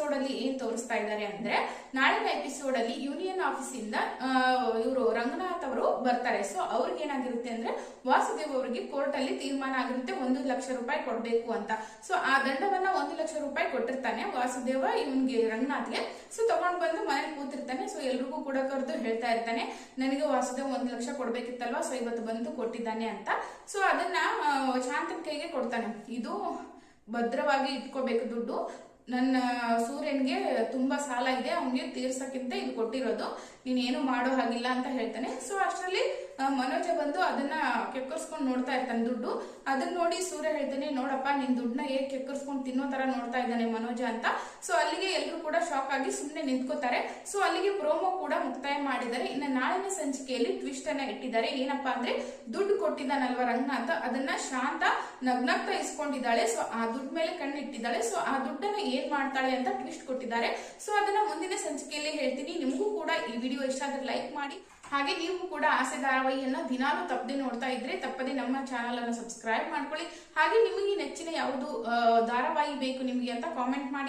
Episode ಅಲ್ಲಿ ಏನ್ ತೋರಿಸ್ತಾ ಇದ್ದಾರೆ ಅಂದ್ರೆ, ನಾಳಿನ ಎಪಿಸೋಡ್ ಅಲ್ಲಿ ಯೂನಿಯನ್ ಆಫೀಸ್ ಇಂದ ಇವರು ರಂಗನಾಥ್ ಅವರು ಬರ್ತಾರೆ. ಸೊ ಅವ್ರಿಗೆ ಏನಾಗಿರುತ್ತೆ ಅಂದ್ರೆ, ವಾಸುದೇವ್ ಅವರಿಗೆ ಕೋರ್ಟ್ ಅಲ್ಲಿ ತೀರ್ಮಾನ ಆಗಿರುತ್ತೆ, ಒಂದು ಲಕ್ಷ ರೂಪಾಯಿ ಕೊಡ್ಬೇಕು ಅಂತ. ಸೊ ಆ ದಂಡವನ್ನ ಒಂದು ಲಕ್ಷ ರೂಪಾಯಿ ಕೊಟ್ಟಿರ್ತಾನೆ ವಾಸುದೇವ ಇವನ್ಗೆ ರಂಗನಾಥ್ಗೆ. ಸೊ ತಗೊಂಡ್ ಬಂದು ಮನೇಲಿ ಕೂತಿರ್ತಾನೆ. ಸೊ ಎಲ್ರಿಗೂ ಕೂಡ ಕರೆದು ಹೇಳ್ತಾ ಇರ್ತಾನೆ, ನನಗೆ ವಾಸುದೇವ್ ಒಂದು ಲಕ್ಷ ಕೊಡ್ಬೇಕಿತ್ತಲ್ವಾ? ಸೊ ಇವತ್ತು ಬಂದು ಕೊಟ್ಟಿದ್ದಾನೆ ಅಂತ. ಸೊ ಅದನ್ನ ಶಾಂತನ್ ಕೈಗೆ ಕೊಡ್ತಾನೆ. ಇದು ಭದ್ರವಾಗಿ ಇಟ್ಕೋಬೇಕು ದುಡ್ಡು. ನನ್ನ ಸೂರ್ಯನ್ಗೆ ತುಂಬಾ ಸಾಲ ಇದೆ ಅವನಿಗೆ ತೀರ್ಸಕ್ಕಿಂತ ಇದು ಕೊಟ್ಟಿರೋದು. ನೀನೇನು ಮಾಡೋ ಹಾಗಿಲ್ಲ ಅಂತ ಹೇಳ್ತಾನೆ. ಸೊ ಅಷ್ಟರಲ್ಲಿ ಮನೋಜ ಬಂದು ಅದನ್ನ ಕೆಕ್ಕರ್ಸ್ಕೊಂಡು ನೋಡ್ತಾ ಇರ್ತಾನೆ ದುಡ್ಡು. ಅದನ್ನ ನೋಡಿ ಸೂರ್ಯ ಹೇಳ್ತಾನೆ, ನೋಡಪ್ಪ, ನಿನ್ ದುಡ್ಡನ್ನ ಹೇಗ್ ಕೆಕ್ಕರ್ಸ್ಕೊಂಡು ತಿನ್ನೋ ತರ ನೋಡ್ತಾ ಇದ್ದಾನೆ ಮನೋಜ ಅಂತ. ಸೊ ಅಲ್ಲಿಗೆ ಎಲ್ಲರೂ ಕೂಡ ಶಾಕ್ ಆಗಿ ಸುಮ್ನೆ ನಿಂತ್ಕೋತಾರೆ. ಸೊ ಅಲ್ಲಿಗೆ ಪ್ರೋಮೋ ಕೂಡ ಮುಕ್ತಾಯ ಮಾಡಿದ್ದಾರೆ. ಇನ್ನು ನಾಳಿನ ಸಂಚಿಕೆಯಲ್ಲಿ ಟ್ವಿಸ್ಟ್ ಅನ್ನ ಇಟ್ಟಿದ್ದಾರೆ. ಏನಪ್ಪಾ ಅಂದ್ರೆ, ದುಡ್ಡು ಕೊಟ್ಟಿದ್ದಾನಲ್ವ ರಂಗನಾಥ್ ಅದನ್ನ ಶಾಂತ ನಗ್ನಗ್ತಾ ಇಸ್ಕೊಂಡಿದ್ದಾಳೆ. ಸೊ ಆ ದುಡ್ಡು ಮೇಲೆ ಕಣ್ಣಿಟ್ಟಿದ್ದಾಳೆ. ಸೊ ಆ ದುಡ್ಡನ್ನ ಏನ್ ಮಾಡ್ತಾಳೆ ಅಂತ ಟ್ವಿಸ್ಟ್ ಕೊಟ್ಟಿದ್ದಾರೆ. ಸೊ ಅದನ್ನ ಮುಂದಿನ ಸಂಚಿಕೆಯಲ್ಲಿ ಹೇಳ್ತೀನಿ. ನಿಮಗೂ ಕೂಡ ಈ ವಿಡಿಯೋ ಇಷ್ಟ ಆದ್ರೆ ಲೈಕ್ ಮಾಡಿ. ಹಾಗೆ ನೀವು ಕೂಡ ಆಸೆ ಧಾರಾವಾಹಿಯನ್ನ ದಿನಾಲು ತಪ್ಪದೆ ನೋಡ್ತಾ ಇದ್ರೆ ತಪ್ಪದೆ ನಮ್ಮ ಚಾನಲ್ ಅನ್ನು ಸಬ್ಸ್ಕ್ರೈಬ್ ಮಾಡ್ಕೊಳ್ಳಿ. ಹಾಗೆ ನಿಮಗೆ ನೆಚ್ಚಿನ ಯಾವುದು ಧಾರಾವಾಹಿ ಬೇಕು ನಿಮಗೆ ಅಂತ ಕಾಮೆಂಟ್ ಮಾಡಿ.